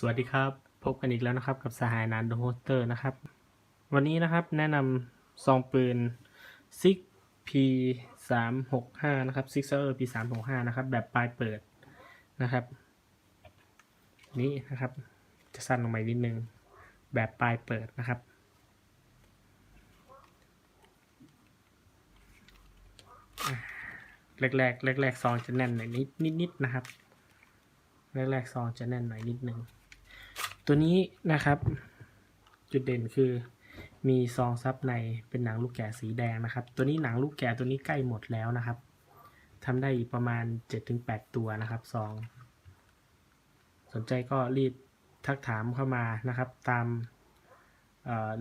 สวัสดีครับ พบกันอีกแล้วนะครับกับสหายนานโดโฮสเตอร์นะครับ วันนี้นะครับแนะนำซองปืนซิก P 3 6 5 นะครับ Six e r P 3 6 5 นะครับ แบบปลายเปิดนะครับ นี่นะครับ จะสั้นลงมาอีกนิดนึง แบบปลายเปิดนะครับ แรกแรกแรกแรกซองจะแน่นหน่อยนิดนิดนิดนะครับแรกๆซองจะแน่นหน่อยนิดนึง ตัวนี้นะครับ จุดเด่นคือมีซองซับในเป็นหนังลูกแกะสีแดงนะครับ ตัวนี้หนังลูกแกะตัวนี้ใกล้หมดแล้วนะครับทำได้อีกประมาณ 7-8 ตัวนะครับซองสนใจก็รีบทักถามเข้ามานะครับ ตาม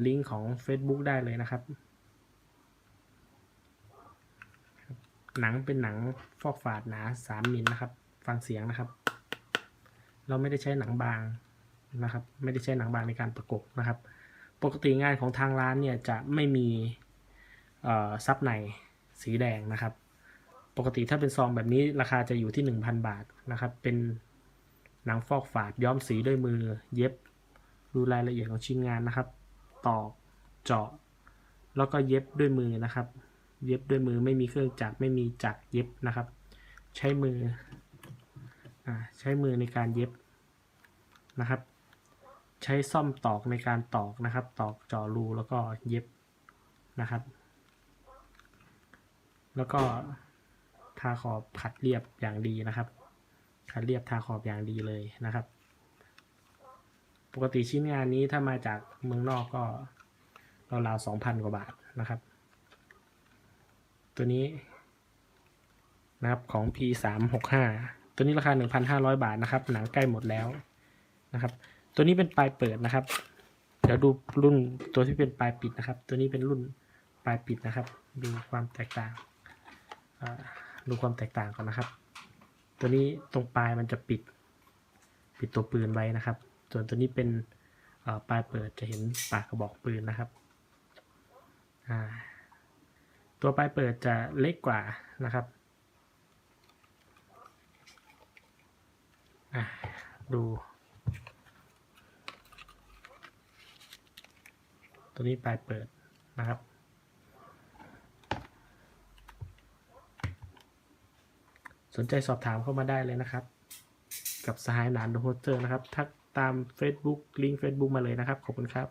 ลิงก์ของ Facebook ได้เลยนะครับ หนังเป็นหนังฟอกฝาดหนา 3มิลนะครับ ฟังเสียงนะครับ เราไม่ได้ใช้หนังบาง นะครับ ไม่ได้ใช้หนังบางในการประกบนะครับ ปกติงานของทางร้านเนี่ยจะไม่มีซับในสีแดงนะครับ ปกติถ้าเป็นซองแบบนี้ราคาจะอยู่ที่ 1,000 บาทนะครับ เป็นหนังฟอกฝาดย้อมสีด้วยมือเย็บดูรายละเอียดของชิ้นงานนะครับ ตอกเจาะ แล้วก็เย็บด้วยมือนะครับ เย็บด้วยมือไม่มีเครื่องจักรไม่มีจักรเย็บนะครับ ใช้มืออใช้มือในการเย็บนะครับ ใช้ซ่อมตอกในการตอกนะครับ ตอกเจาะรูแล้วก็เย็บนะครับ แล้วก็ทาขอบขัดเรียบอย่างดีนะครับ ขัดเรียบทาขอบอย่างดีเลยนะครับ ปกติชิ้นงานนี้ถ้ามาจากเมืองนอกก็ราวๆสองพันกว่าบาทนะครับ ตัวนี้นะครับของ P 3 6 5ตัวนี้ราคา 1,500 บาทนะครับ หนังใกล้หมดแล้วนะครับ ตัวนี้เป็นปลายเปิดนะครับ เดี๋ยวดูรุ่นตัวที่เป็นปลายปิดนะครับ ตัวนี้เป็นรุ่นปลายปิดนะครับ ดูความแตกต่างดูความแตกต่างก่อนนะครับ ตัวนี้ตรงปลายมันจะปิด ปิดตัวปืนไว้นะครับ ส่วนตัวนี้เป็นปลายเปิดจะเห็นปากกระบอกปืนนะครับตัวปลายเปิดจะเล็กกว่านะครับดู ตัวนี้ปลายเปิดนะครับสนใจสอบถามเข้ามาได้เลยนะครับ กับสหายหนานโดโฮสเตอร์นะครับ ทักตาม Facebook ลิงก์ Facebook มาเลยนะครับ ขอบคุณครับ